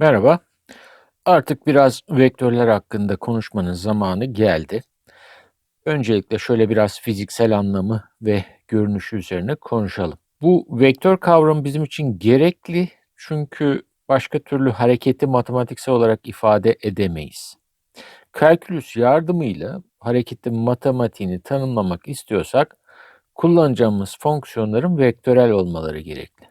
Merhaba. Artık biraz vektörler hakkında konuşmanın zamanı geldi. Öncelikle şöyle biraz fiziksel anlamı ve görünüşü üzerine konuşalım. Bu vektör kavramı bizim için gerekli çünkü başka türlü hareketi matematiksel olarak ifade edemeyiz. Kalkülüs yardımıyla hareketin matematiğini tanımlamak istiyorsak kullanacağımız fonksiyonların vektörel olmaları gerekli.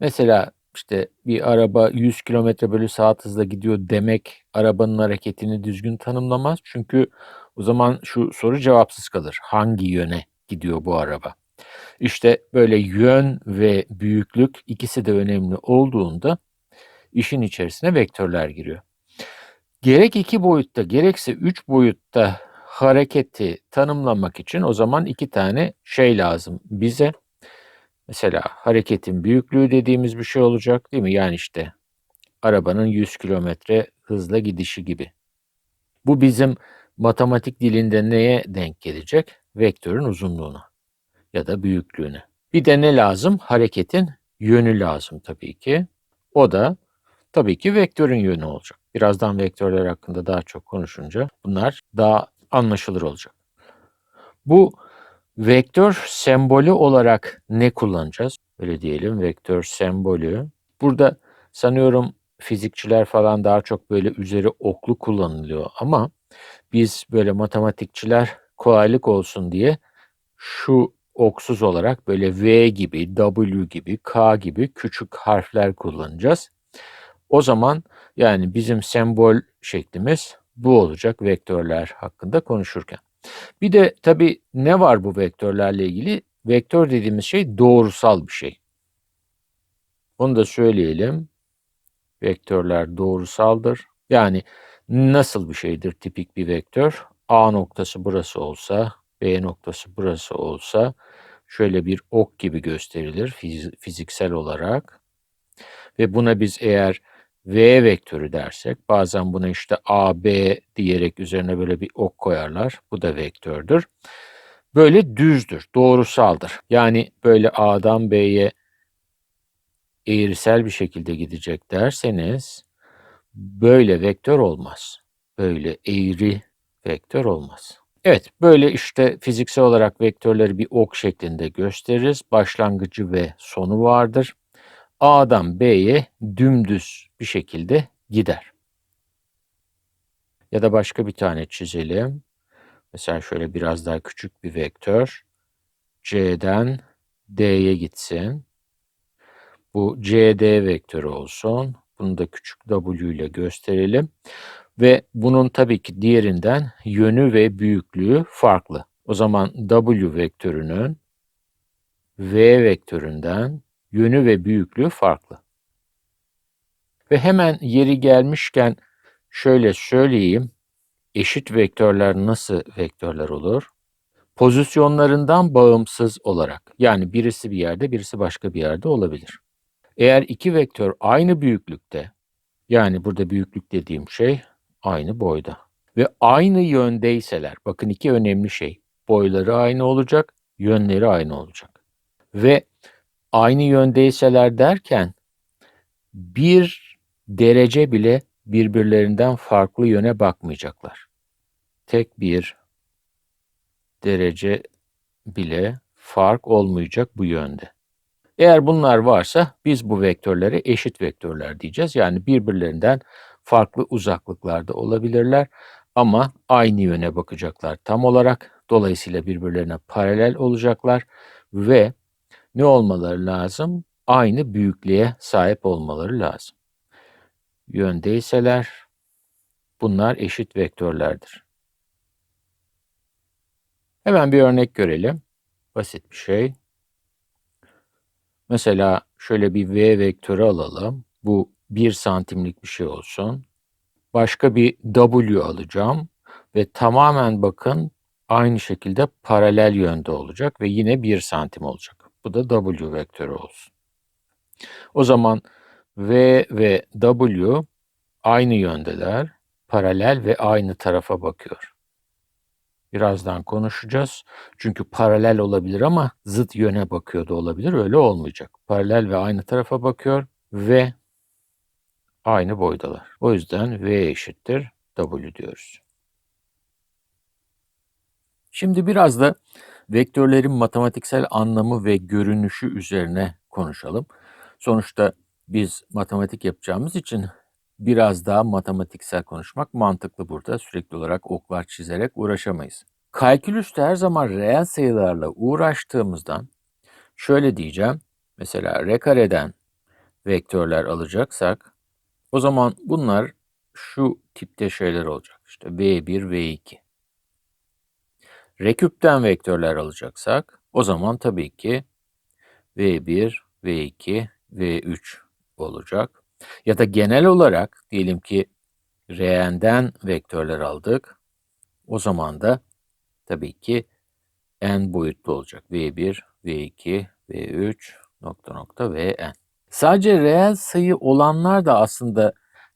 Mesela işte bir araba 100 kilometre bölü saat hızla gidiyor demek arabanın hareketini düzgün tanımlamaz. Çünkü o zaman şu soru cevapsız kalır. Hangi yöne gidiyor bu araba? İşte böyle yön ve büyüklük ikisi de önemli olduğunda işin içerisine vektörler giriyor. Gerek iki boyutta gerekse üç boyutta hareketi tanımlamak için o zaman iki tane şey lazım bize. Mesela hareketin büyüklüğü dediğimiz bir şey olacak değil mi? Yani işte arabanın 100 kilometre hızla gidişi gibi. Bu bizim matematik dilinde neye denk gelecek? Vektörün uzunluğuna ya da büyüklüğüne. Bir de ne lazım? Hareketin yönü lazım tabii ki. O da tabii ki vektörün yönü olacak. Birazdan vektörler hakkında daha çok konuşunca bunlar daha anlaşılır olacak. Bu Vektör sembolü olarak ne kullanacağız? Öyle diyelim vektör sembolü. Burada sanıyorum fizikçiler falan daha çok böyle üzeri oklu kullanılıyor ama biz böyle matematikçiler kolaylık olsun diye şu oksuz olarak böyle V gibi, W gibi, K gibi küçük harfler kullanacağız. O zaman yani bizim sembol şeklimiz bu olacak vektörler hakkında konuşurken. Bir de tabii ne var bu vektörlerle ilgili? Vektör dediğimiz şey doğrusal bir şey. Onu da söyleyelim. Vektörler doğrusaldır. Yani nasıl bir şeydir tipik bir vektör? A noktası burası olsa, B noktası burası olsa şöyle bir ok gibi gösterilir fiziksel olarak. Ve buna biz eğer V vektörü dersek bazen buna işte AB diyerek üzerine böyle bir ok koyarlar. Bu da vektördür. Böyle düzdür, doğrusaldır. Yani böyle A'dan B'ye eğrisel bir şekilde gidecek derseniz böyle vektör olmaz. Böyle eğri vektör olmaz. Evet, böyle işte fiziksel olarak vektörleri bir ok şeklinde gösteririz. Başlangıcı ve sonu vardır. A'dan B'ye dümdüz bir şekilde gider. Ya da başka bir tane çizelim. Mesela şöyle biraz daha küçük bir vektör. C'den D'ye gitsin. Bu CD vektörü olsun. Bunu da küçük W ile gösterelim. Ve bunun tabii ki diğerinden yönü ve büyüklüğü farklı. O zaman W vektörünün V vektöründen yönü ve büyüklüğü farklı. Ve hemen yeri gelmişken şöyle söyleyeyim. Eşit vektörler nasıl vektörler olur? Pozisyonlarından bağımsız olarak. Yani birisi bir yerde, birisi başka bir yerde olabilir. Eğer iki vektör aynı büyüklükte, yani burada büyüklük dediğim şey aynı boyda ve aynı yöndeyseler, bakın iki önemli şey, boyları aynı olacak, yönleri aynı olacak. Ve aynı yöndeyseler derken bir derece bile birbirlerinden farklı yöne bakmayacaklar. Tek bir derece bile fark olmayacak bu yönde. Eğer bunlar varsa biz bu vektörlere eşit vektörler diyeceğiz. Yani birbirlerinden farklı uzaklıklarda olabilirler ama aynı yöne bakacaklar tam olarak. Dolayısıyla birbirlerine paralel olacaklar ve ne olmaları lazım? Aynı büyüklüğe sahip olmaları lazım. Yöndeyseler bunlar eşit vektörlerdir. Hemen bir örnek görelim. Basit bir şey. Mesela şöyle bir V vektörü alalım. Bu 1 santimlik bir şey olsun. Başka bir W alacağım ve tamamen bakın aynı şekilde paralel yönde olacak ve yine 1 santim olacak. Bu da W vektörü olsun. O zaman V ve W aynı yöndeler, paralel ve aynı tarafa bakıyor. Birazdan konuşacağız. Çünkü paralel olabilir ama zıt yöne bakıyor da olabilir. Öyle olmayacak. Paralel ve aynı tarafa bakıyor ve Aynı boydalar. O yüzden V eşittir W diyoruz. Şimdi biraz da vektörlerin matematiksel anlamı ve görünüşü üzerine konuşalım. Sonuçta biz matematik yapacağımız için biraz daha matematiksel konuşmak mantıklı burada. Sürekli olarak oklar çizerek uğraşamayız. Kalkülüste her zaman reel sayılarla uğraştığımızdan şöyle diyeceğim. Mesela r kareden vektörler alacaksak o zaman bunlar şu tipte şeyler olacak. İşte v1, v2. R küpten vektörler alacaksak o zaman tabii ki v1, v2, v3 olacak. Ya da genel olarak diyelim ki Rn'den vektörler aldık. O zaman da tabii ki n boyutlu olacak. v1, v2, v3 nokta nokta vn. Sadece reel sayı olanlar da aslında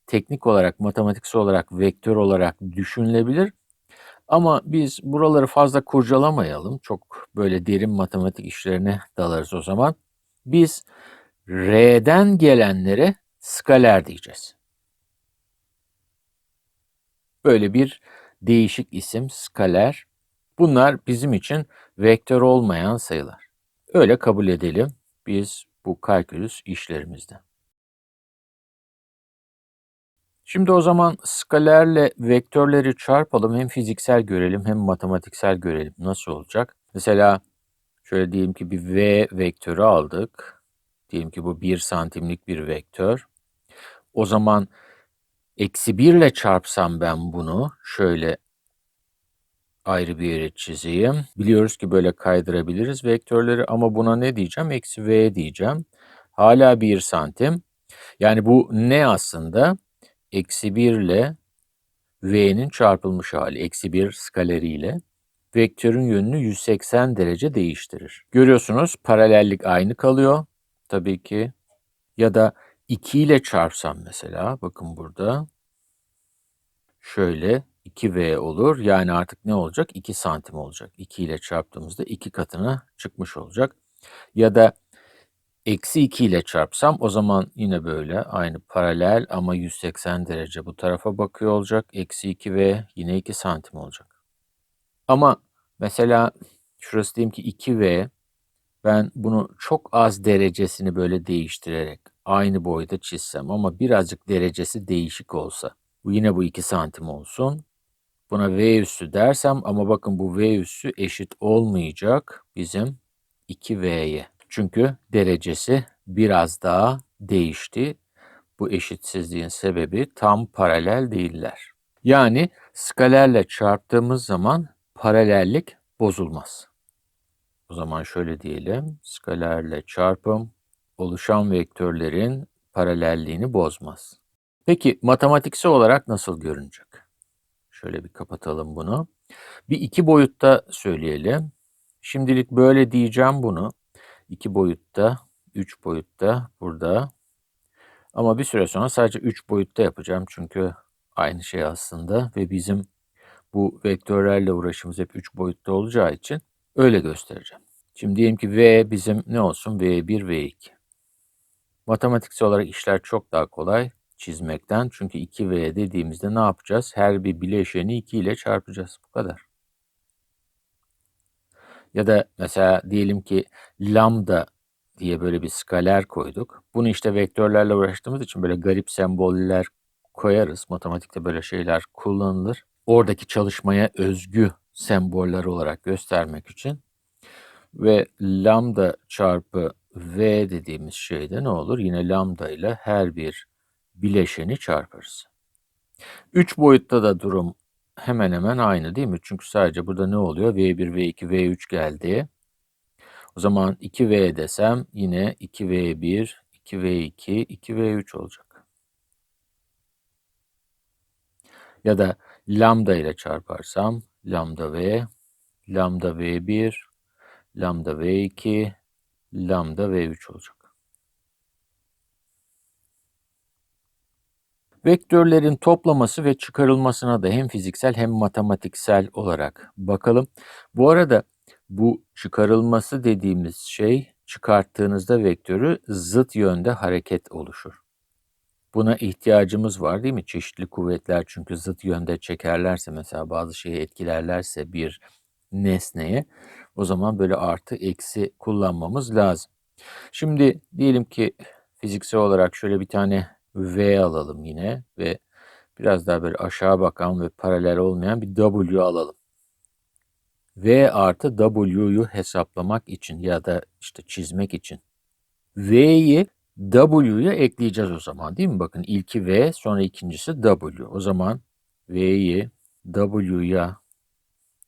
teknik olarak, matematiksel olarak, vektör olarak düşünülebilir. Ama biz buraları fazla kurcalamayalım. Çok böyle derin matematik işlerine dalarız o zaman. Biz R'den gelenlere skaler diyeceğiz. Böyle bir değişik isim skaler. Bunlar bizim için vektör olmayan sayılar. Öyle kabul edelim biz bu kalkülüs işlerimizde. Şimdi o zaman skalerle vektörleri çarpalım. Hem fiziksel görelim hem matematiksel görelim. Nasıl olacak? Mesela şöyle diyelim ki bir V vektörü aldık. Diyelim ki bu 1 santimlik bir vektör. O zaman eksi 1 ile çarpsam ben bunu şöyle ayrı bir yere çizeyim. Biliyoruz ki böyle kaydırabiliriz vektörleri ama buna ne diyeceğim? Eksi V diyeceğim. Hala 1 santim. Yani bu ne aslında? eksi 1 ile v'nin çarpılmış hali eksi 1 skaleriyle vektörün yönünü 180 derece değiştirir. Görüyorsunuz paralellik aynı kalıyor tabii ki. Ya da 2 ile çarpsam mesela bakın burada şöyle 2v olur. Yani artık ne olacak? 2 santim olacak. 2 ile çarptığımızda 2 katına çıkmış olacak. Ya da Eksi 2 ile çarpsam o zaman yine böyle aynı paralel ama 180 derece bu tarafa bakıyor olacak. Eksi 2 ve yine 2 santim olacak. Ama mesela şurası diyeyim ki 2V ben bunu çok az derecesini böyle değiştirerek aynı boyda çizsem ama birazcık derecesi değişik olsa. Bu yine bu 2 santim olsun. Buna V üssü dersem ama bakın bu V üssü eşit olmayacak bizim 2V'ye. Çünkü derecesi biraz daha değişti. Bu eşitsizliğin sebebi tam paralel değiller. Yani skalerle çarptığımız zaman paralellik bozulmaz. O zaman şöyle diyelim. Skalerle çarpım oluşan vektörlerin paralelliğini bozmaz. Peki matematiksel olarak nasıl görünecek? Şöyle bir kapatalım bunu. Bir iki boyutta söyleyelim. Şimdilik böyle diyeceğim bunu. 2 boyutta, 3 boyutta burada. Ama bir süre sonra sadece 3 boyutta yapacağım çünkü aynı şey aslında ve bizim bu vektörlerle uğraşımız hep 3 boyutta olacağı için öyle göstereceğim. Şimdi diyelim ki V bizim ne olsun? V1, V2. Matematiksel olarak işler çok daha kolay çizmekten. Çünkü 2V dediğimizde ne yapacağız? Her bir bileşeni 2 ile çarpacağız. Bu kadar. Ya da mesela diyelim ki lambda diye böyle bir skaler koyduk. Bunu işte vektörlerle uğraştığımız için böyle garip semboller koyarız. Matematikte böyle şeyler kullanılır. Oradaki çalışmaya özgü semboller olarak göstermek için. Ve lambda çarpı v dediğimiz şeyde ne olur? Yine lambda ile her bir bileşeni çarparız. Üç boyutta da durum hemen hemen aynı değil mi? Çünkü sadece burada ne oluyor? V1, V2, V3 geldi. O zaman 2V desem yine 2V1, 2V2, 2V3 olacak. Ya da lambda ile çarparsam lambda V, lambda V1, lambda V2, lambda V3 olacak. Vektörlerin toplaması ve çıkarılmasına da hem fiziksel hem matematiksel olarak bakalım. Bu arada bu çıkarılması dediğimiz şey çıkarttığınızda vektörü zıt yönde hareket oluşur. Buna ihtiyacımız var değil mi? Çeşitli kuvvetler çünkü zıt yönde çekerlerse mesela bazı şeyi etkilerlerse bir nesneye o zaman böyle artı eksi kullanmamız lazım. Şimdi diyelim ki fiziksel olarak şöyle bir tane V alalım yine ve biraz daha böyle aşağı bakan ve paralel olmayan bir W alalım. V artı W'yu hesaplamak için ya da işte çizmek için V'yi W'ya ekleyeceğiz o zaman değil mi? Bakın ilki V sonra ikincisi W. O zaman V'yi W'ya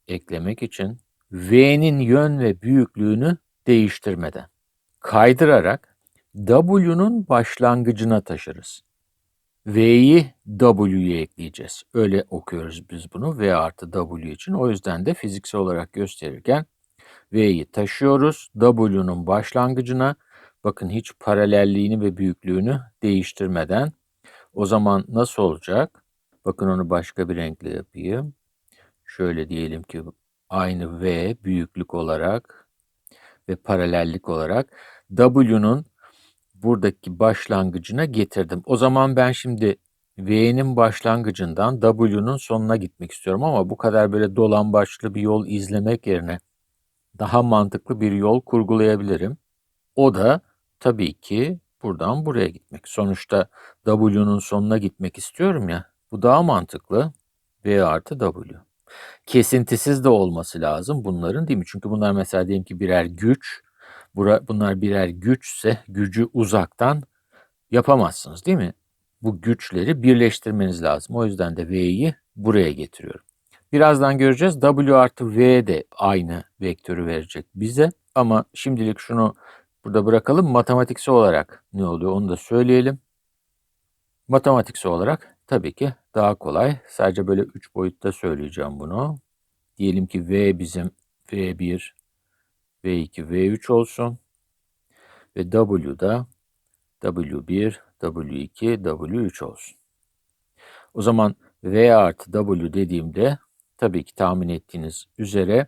eklemek için V'nin yön ve büyüklüğünü değiştirmeden kaydırarak W'nun başlangıcına taşırız. V'yi W'ye ekleyeceğiz. Öyle okuyoruz biz bunu V artı W için. O yüzden de fiziksel olarak gösterirken V'yi taşıyoruz. W'nun başlangıcına bakın hiç paralelliğini ve büyüklüğünü değiştirmeden. O zaman nasıl olacak? Bakın onu başka bir renkle yapayım. Şöyle diyelim ki aynı V büyüklük olarak ve paralellik olarak W'nun buradaki başlangıcına getirdim. O zaman ben şimdi V'nin başlangıcından W'nun sonuna gitmek istiyorum ama bu kadar böyle dolambaçlı bir yol izlemek yerine daha mantıklı bir yol kurgulayabilirim. O da tabii ki buradan buraya gitmek. Sonuçta W'nun sonuna gitmek istiyorum ya. Bu daha mantıklı. V artı W. Kesintisiz de olması lazım bunların değil mi? Çünkü bunlar mesela diyelim ki birer güç. Bunlar birer güçse gücü uzaktan yapamazsınız değil mi? Bu güçleri birleştirmeniz lazım. O yüzden de V'yi buraya getiriyorum. Birazdan göreceğiz. W artı V de aynı vektörü verecek bize. Ama şimdilik şunu burada bırakalım. Matematiksel olarak ne oluyor onu da söyleyelim. Matematiksel olarak tabii ki daha kolay. Sadece böyle 3 boyutta söyleyeceğim bunu. Diyelim ki V bizim V1, V2, V3 olsun. Ve W da W1, W2, W3 olsun. O zaman V artı W dediğimde tabii ki tahmin ettiğiniz üzere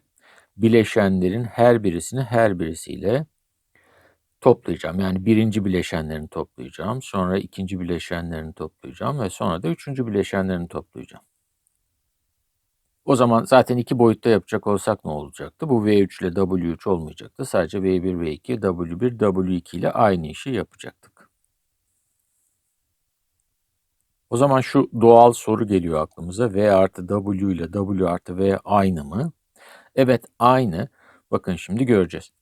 bileşenlerin her birisini her birisiyle toplayacağım. Yani birinci bileşenlerini toplayacağım. Sonra ikinci bileşenlerini toplayacağım ve sonra da üçüncü bileşenlerini toplayacağım. O zaman zaten iki boyutta yapacak olsak ne olacaktı? Bu V3 ile W3 olmayacaktı. Sadece V1, V2, W1, W2 ile aynı işi yapacaktık. O zaman şu doğal soru geliyor aklımıza. V artı W ile W artı V aynı mı? Evet aynı. Bakın şimdi göreceğiz.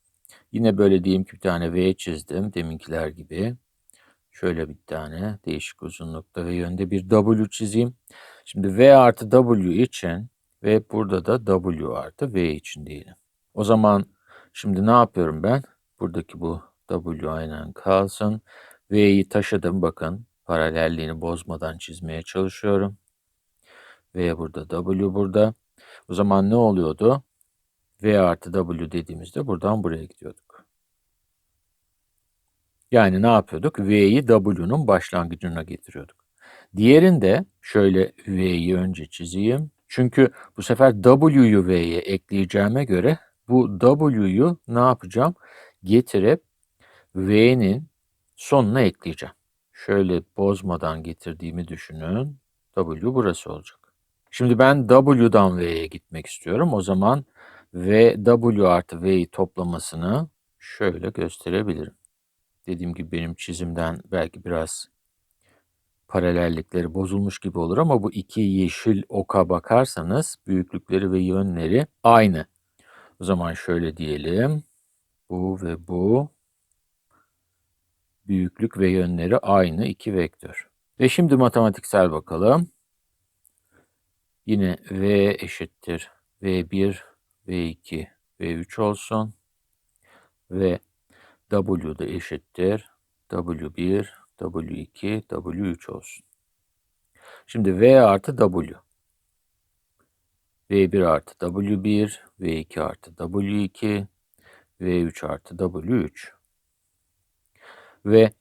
Yine böyle diyeyim ki bir tane V çizdim deminkiler gibi. Şöyle bir tane değişik uzunlukta ve yönde bir W çizeyim. Şimdi V artı W için ve burada da W artı V için diyelim. O zaman şimdi ne yapıyorum ben? Buradaki bu W aynen kalsın. V'yi taşıdım bakın. Paralelliğini bozmadan çizmeye çalışıyorum. V burada, W burada. O zaman ne oluyordu? V artı W dediğimizde buradan buraya gidiyorduk. Yani ne yapıyorduk? V'yi W'nun başlangıcına getiriyorduk. Diğerinde şöyle V'yi önce çizeyim. Çünkü bu sefer W'yu V'ye ekleyeceğime göre bu W'yu ne yapacağım? Getirip V'nin sonuna ekleyeceğim. Şöyle bozmadan getirdiğimi düşünün. W burası olacak. Şimdi ben W'dan V'ye gitmek istiyorum. O zaman V, W artı V'yi toplamasını şöyle gösterebilirim. Dediğim gibi benim çizimden belki biraz paralellikleri bozulmuş gibi olur ama bu iki yeşil oka bakarsanız büyüklükleri ve yönleri aynı. O zaman şöyle diyelim. Bu ve bu büyüklük ve yönleri aynı iki vektör. Ve şimdi matematiksel bakalım. Yine V eşittir V1, V2, V3 olsun. Ve W da eşittir W1, W2, W3 olsun. Şimdi V artı W. V1 artı W1, V2 artı W2, V3 artı W3. Ve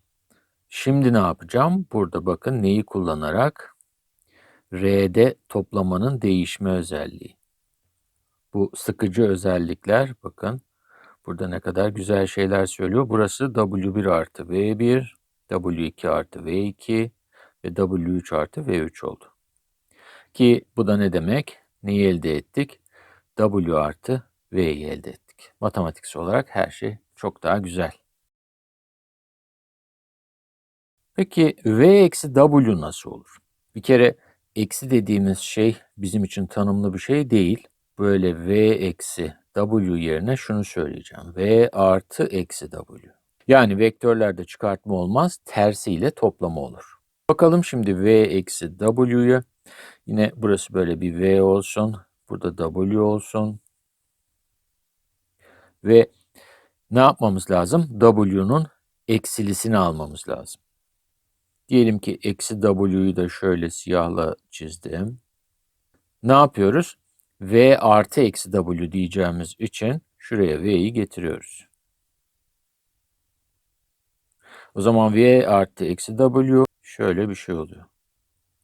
şimdi ne yapacağım? Burada bakın neyi kullanarak? R'de toplamanın değişme özelliği. Bu sıkıcı özellikler bakın burada ne kadar güzel şeyler söylüyor. Burası W1 artı V1, W2 artı V2, ve W3 artı V3 oldu. Ki bu da ne demek? Neyi elde ettik? W artı V'yi elde ettik. Matematiksel olarak her şey çok daha güzel. Peki V eksi W nasıl olur? Bir kere eksi dediğimiz şey bizim için tanımlı bir şey değil. Böyle V eksi W yerine şunu söyleyeceğim. V artı eksi W. Yani vektörlerde çıkartma olmaz, tersiyle toplama olur. Bakalım şimdi V eksi W'yu. Yine burası böyle bir V olsun. Burada W olsun. Ve ne yapmamız lazım? W'nun eksilisini almamız lazım. Diyelim ki eksi W'yu da şöyle siyahla çizdim. Ne yapıyoruz? V artı eksi W diyeceğimiz için şuraya V'yi getiriyoruz. O zaman V artı eksi W şöyle bir şey oluyor.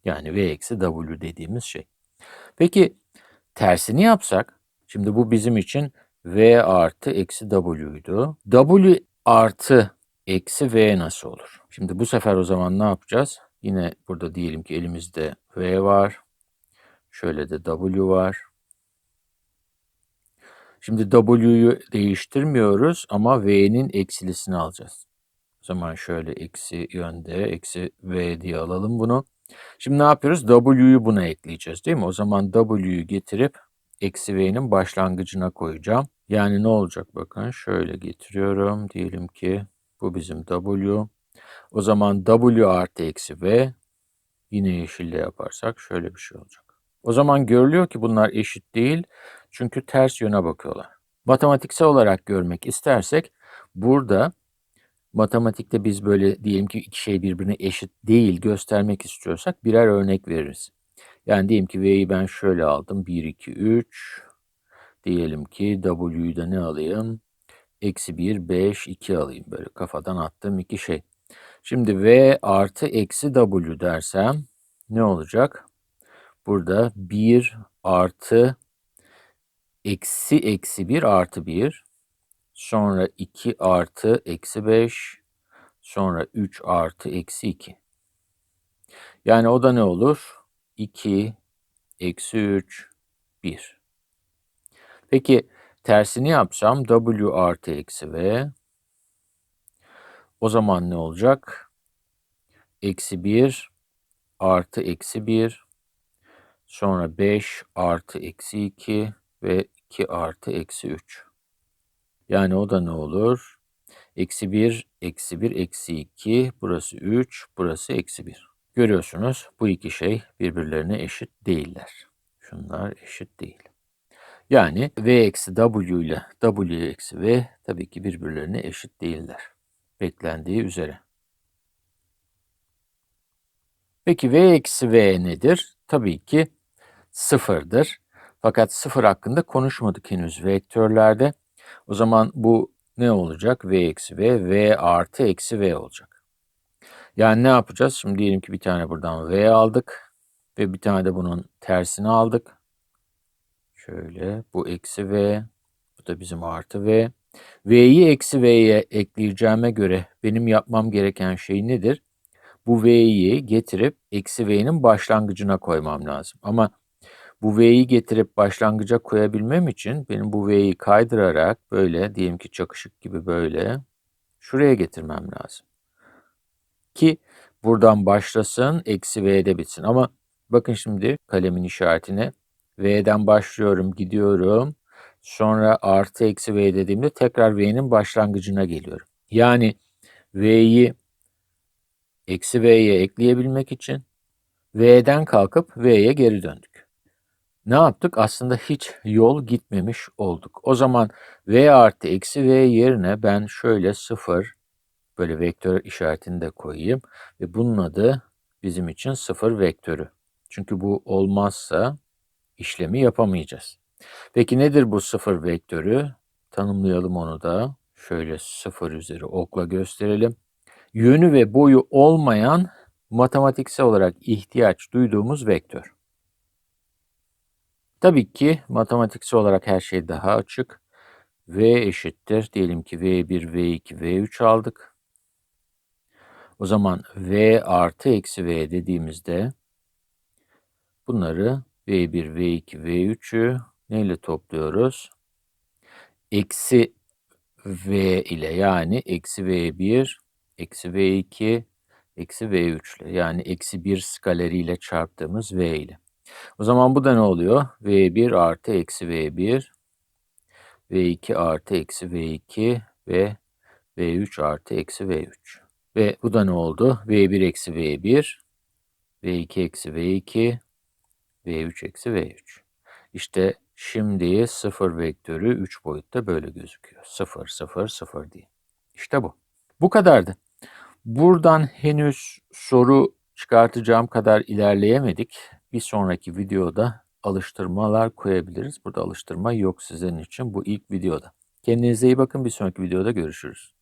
Yani V eksi W dediğimiz şey. Peki tersini yapsak, şimdi bu bizim için V artı eksi W'ydu. W artı eksi V nasıl olur? Şimdi bu sefer o zaman ne yapacağız? Yine burada diyelim ki elimizde V var. Şöyle de W var. Şimdi W'yu değiştirmiyoruz ama V'nin eksilisini alacağız. O zaman şöyle eksi yönde, eksi V diye alalım bunu. Şimdi ne yapıyoruz? W'yu buna ekleyeceğiz değil mi? O zaman W'yu getirip eksi V'nin başlangıcına koyacağım. Yani ne olacak bakın şöyle getiriyorum. Diyelim ki bu bizim W. O zaman W artı eksi V yine yeşille yaparsak şöyle bir şey olacak. O zaman görülüyor ki bunlar eşit değil. Çünkü ters yöne bakıyorlar. Matematiksel olarak görmek istersek burada matematikte biz böyle diyelim ki iki şey birbirine eşit değil göstermek istiyorsak birer örnek veririz. Yani diyelim ki V'yi ben şöyle aldım. 1, 2, 3. Diyelim ki W'yu da ne alayım? Eksi 1, 5, 2 alayım. Böyle kafadan attığım iki şey. Şimdi V artı eksi W dersem ne olacak? Burada 1 artı eksi eksi 1 artı 1. Sonra 2 artı eksi 5. Sonra 3 artı eksi 2. Yani o da ne olur? 2 eksi 3 1. Peki tersini yapsam W artı eksi V. O zaman ne olacak? Eksi 1 artı eksi 1 Sonra 5 artı eksi 2 ve 2 artı eksi 3. Yani o da ne olur? Eksi 1, eksi 1, eksi 2. Burası 3, burası eksi 1. Görüyorsunuz bu iki şey birbirlerine eşit değiller. Şunlar eşit değil. Yani v eksi w ile w eksi v tabii ki birbirlerine eşit değiller. Beklendiği üzere. Peki v eksi v nedir? Tabii ki sıfırdır. Fakat sıfır hakkında konuşmadık henüz vektörlerde. O zaman bu ne olacak? V eksi V, V artı eksi V olacak. Yani ne yapacağız? Şimdi diyelim ki bir tane buradan V aldık. Ve bir tane de bunun tersini aldık. Şöyle bu eksi V. Bu da bizim artı V. V'yi eksi V'ye ekleyeceğime göre benim yapmam gereken şey nedir? Bu V'yi getirip eksi V'nin başlangıcına koymam lazım. Ama bu V'yi getirip başlangıca koyabilmem için benim bu V'yi kaydırarak böyle diyelim ki çakışık gibi böyle şuraya getirmem lazım. Ki buradan başlasın eksi V'de bitsin. Ama bakın şimdi kalemin işaretine V'den başlıyorum gidiyorum. Sonra artı eksi V dediğimde tekrar V'nin başlangıcına geliyorum. Yani V'yi eksi V'ye ekleyebilmek için V'den kalkıp V'ye geri döndük ne yaptık? Aslında hiç yol gitmemiş olduk. O zaman v artı eksi v yerine ben şöyle sıfır böyle vektör işaretini de koyayım. Ve bunun adı bizim için sıfır vektörü. Çünkü bu olmazsa işlemi yapamayacağız. Peki nedir bu sıfır vektörü? Tanımlayalım onu da. Şöyle sıfır üzeri okla gösterelim. Yönü ve boyu olmayan matematiksel olarak ihtiyaç duyduğumuz vektör. Tabii ki matematiksel olarak her şey daha açık. V eşittir. Diyelim ki V1, V2, V3 aldık. O zaman V artı eksi V dediğimizde bunları V1, V2, V3'ü neyle topluyoruz? Eksi V ile yani eksi V1, eksi V2, eksi V3 ile yani eksi 1 skaleriyle çarptığımız V ile. O zaman bu da ne oluyor? V1 artı eksi V1, V2 artı eksi V2 ve V3 artı eksi V3. Ve bu da ne oldu? V1 eksi V1, V2 eksi V2, V3 eksi V3. İşte şimdi sıfır vektörü 3 boyutta böyle gözüküyor. 0, 0, 0 diye. İşte bu. Bu kadardı. Buradan henüz soru çıkartacağım kadar ilerleyemedik. Bir sonraki videoda alıştırmalar koyabiliriz. Burada alıştırma yok sizin için bu ilk videoda. Kendinize iyi bakın. Bir sonraki videoda görüşürüz.